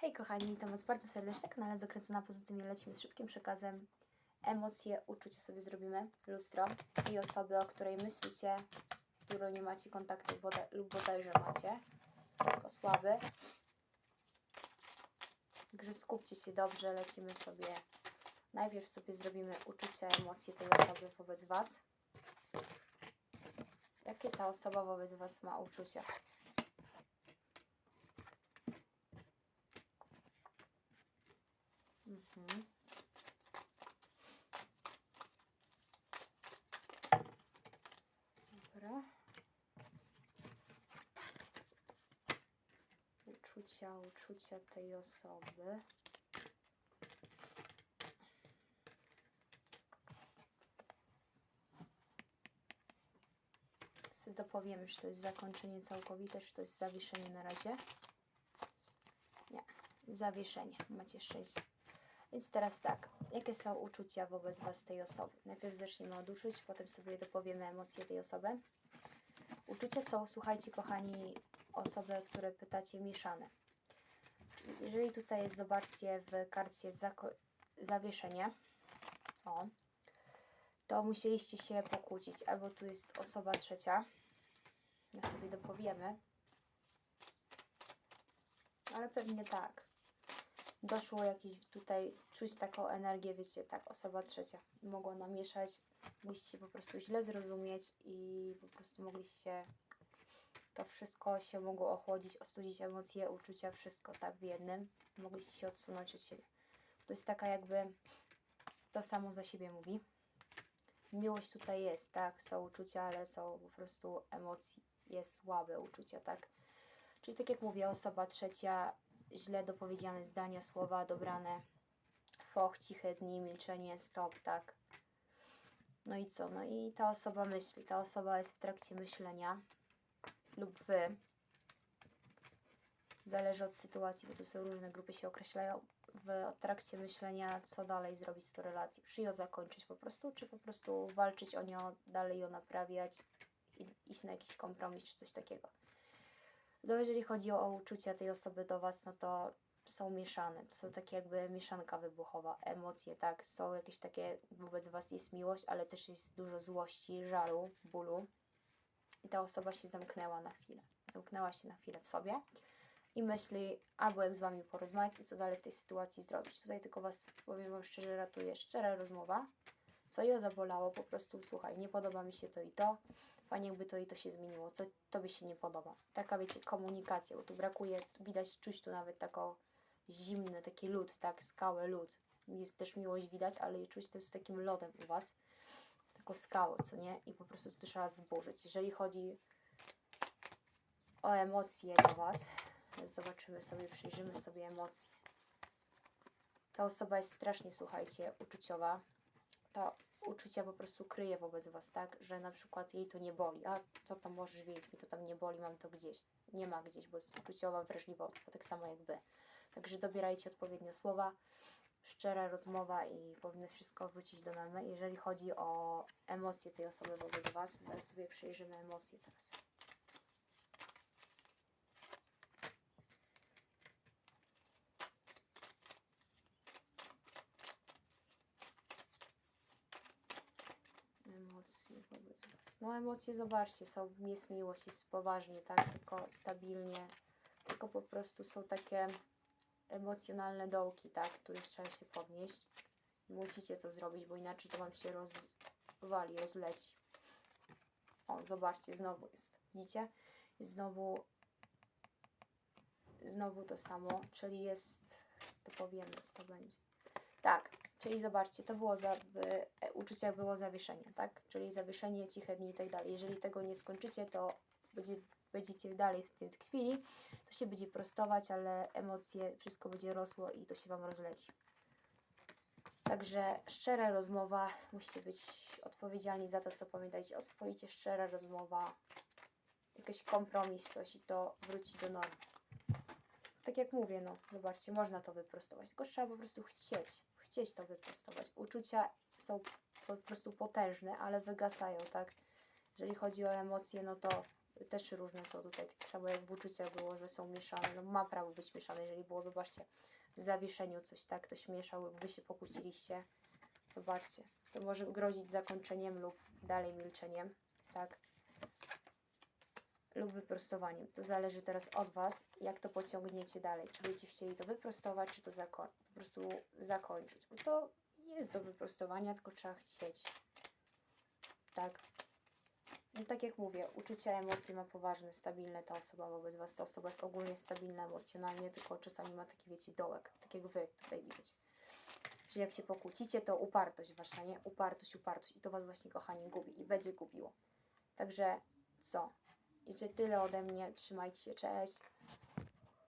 Hej kochani, witam Was bardzo serdecznie na kanale Zakręcona Pozytywnie. Lecimy z szybkim przekazem. Emocje, uczucie sobie zrobimy. Lustro i osoby, o której myślicie, z którą nie macie kontaktu boda, lub bodajże macie. Tylko słaby. Także skupcie się dobrze, lecimy sobie. Najpierw sobie zrobimy uczucia, emocje tej osoby wobec Was. Jakie ta osoba wobec Was ma uczucia? Mhm. Dobra. Uczucia, tej osoby. Sobie dopowiemy, czy to jest zakończenie całkowite, czy to jest zawieszenie na razie. Nie, zawieszenie. Macie 6 więc teraz tak, jakie są uczucia wobec Was tej osoby? Najpierw zacznijmy od uczuć, potem sobie dopowiemy emocje tej osoby. Uczucia są, słuchajcie kochani, osoby, które pytacie, mieszane. Jeżeli tutaj jest, zobaczcie w karcie zawieszenie, o, to musieliście się pokłócić, albo tu jest osoba trzecia, ja sobie dopowiemy, ale pewnie tak doszło jakieś tutaj, czuć taką energię, wiecie, tak, osoba trzecia mogła namieszać, mogliście po prostu źle zrozumieć i po prostu mogliście, to wszystko się mogło ochłodzić, ostudzić emocje, uczucia, wszystko tak w jednym, mogliście się odsunąć od siebie. To jest taka jakby, to samo za siebie mówi. Miłość tutaj jest, tak, są uczucia, ale są po prostu emocji, jest słabe uczucia, tak. Czyli tak jak mówię, osoba trzecia źle dopowiedziane zdania, słowa dobrane, foch, ciche dni, milczenie, stop, tak. No i co? No i ta osoba myśli, ta osoba jest w trakcie myślenia lub wy. Zależy od sytuacji, bo tu są różne grupy się określają w trakcie myślenia, co dalej zrobić z tą relacją. Czy ją zakończyć po prostu, czy po prostu walczyć o nią, dalej ją naprawiać i iść na jakiś kompromis, czy coś takiego. No jeżeli chodzi o uczucia tej osoby do Was, no to są mieszane. To są takie jakby mieszanka wybuchowa, emocje, tak? Są jakieś takie, wobec Was jest miłość, ale też jest dużo złości, żalu, bólu. I ta osoba się zamknęła na chwilę. Zamknęła się na chwilę w sobie i myśli, albo jak z Wami porozmawiać i co dalej w tej sytuacji zrobić. Tutaj tylko Was, powiem Wam szczerze, ratuje szczera rozmowa. Co ją zabolało, po prostu słuchaj, nie podoba mi się to i to, fajnie jakby to i to się zmieniło, co Tobie się nie podoba. Taka, wiecie, komunikacja, bo tu brakuje, widać, czuć tu nawet taką zimny, taki lód, tak, skałę, lód. Jest też miłość widać, ale czuć też z takim lodem u Was, taką skałę, co nie? I po prostu to trzeba zburzyć. Jeżeli chodzi o emocje do Was, zobaczymy sobie, przyjrzymy sobie emocje. Ta osoba jest strasznie, słuchajcie, uczuciowa. Ta uczucia po prostu kryje wobec Was, tak? Że na przykład jej to nie boli. A co tam możesz wiedzieć, mi to tam nie boli, mam to gdzieś. Nie ma gdzieś, bo jest uczuciowa wrażliwość, tak samo jak Wy. Także dobierajcie odpowiednio słowa, szczera rozmowa i powinno wszystko wrócić do normy. Jeżeli chodzi o emocje tej osoby wobec Was, zaraz sobie przyjrzymy emocje teraz. Emocje wobec Was. No emocje, zobaczcie, są, jest miłość, jest poważnie, tak, tylko stabilnie, tylko po prostu są takie emocjonalne dołki, tak, których trzeba się podnieść. Musicie to zrobić, bo inaczej to Wam się rozwali, rozleci. O, zobaczcie, znowu jest, widzicie? Znowu, znowu to samo, czyli jest, to powiemy, co to będzie. Tak, czyli zobaczcie, to było za, w e, uczuciach było zawieszenie, tak? Czyli zawieszenie, ciche dni i tak dalej. Jeżeli tego nie skończycie, to będzie, będziecie dalej w tym tkwili, to się będzie prostować, ale emocje, wszystko będzie rosło i to się Wam rozleci. Także szczera rozmowa, musicie być odpowiedzialni za to, co pamiętajcie. Oswoicie szczera rozmowa, jakiś kompromis, coś i to wróci do normy. Tak jak mówię, no, zobaczcie, można to wyprostować, tylko trzeba po prostu chcieć, chcieć to wyprostować. Uczucia są po prostu potężne, ale wygasają, tak? Jeżeli chodzi o emocje, no to też różne są tutaj, tak samo jak w uczuciach było, że są mieszane, no ma prawo być mieszane, jeżeli było, zobaczcie, w zawieszeniu coś, tak, ktoś mieszał, wy się pokłóciliście, zobaczcie, to może grozić zakończeniem lub dalej milczeniem, tak, lub wyprostowaniem. To zależy teraz od Was, jak to pociągniecie dalej. Czy będziecie chcieli to wyprostować, czy to po prostu zakończyć. Bo to jest do wyprostowania, tylko trzeba chcieć. Tak. No tak jak mówię, uczucia, emocje ma poważne, stabilne ta osoba wobec Was. Ta osoba jest ogólnie stabilna emocjonalnie, tylko czasami ma taki, wiecie, dołek. Tak jak Wy tutaj widać. Że jak się pokłócicie, to upartość Wasza, nie? Upartość, upartość. I to Was właśnie, kochani, gubi i będzie gubiło. Także co? I to tyle ode mnie. Trzymajcie się, cześć.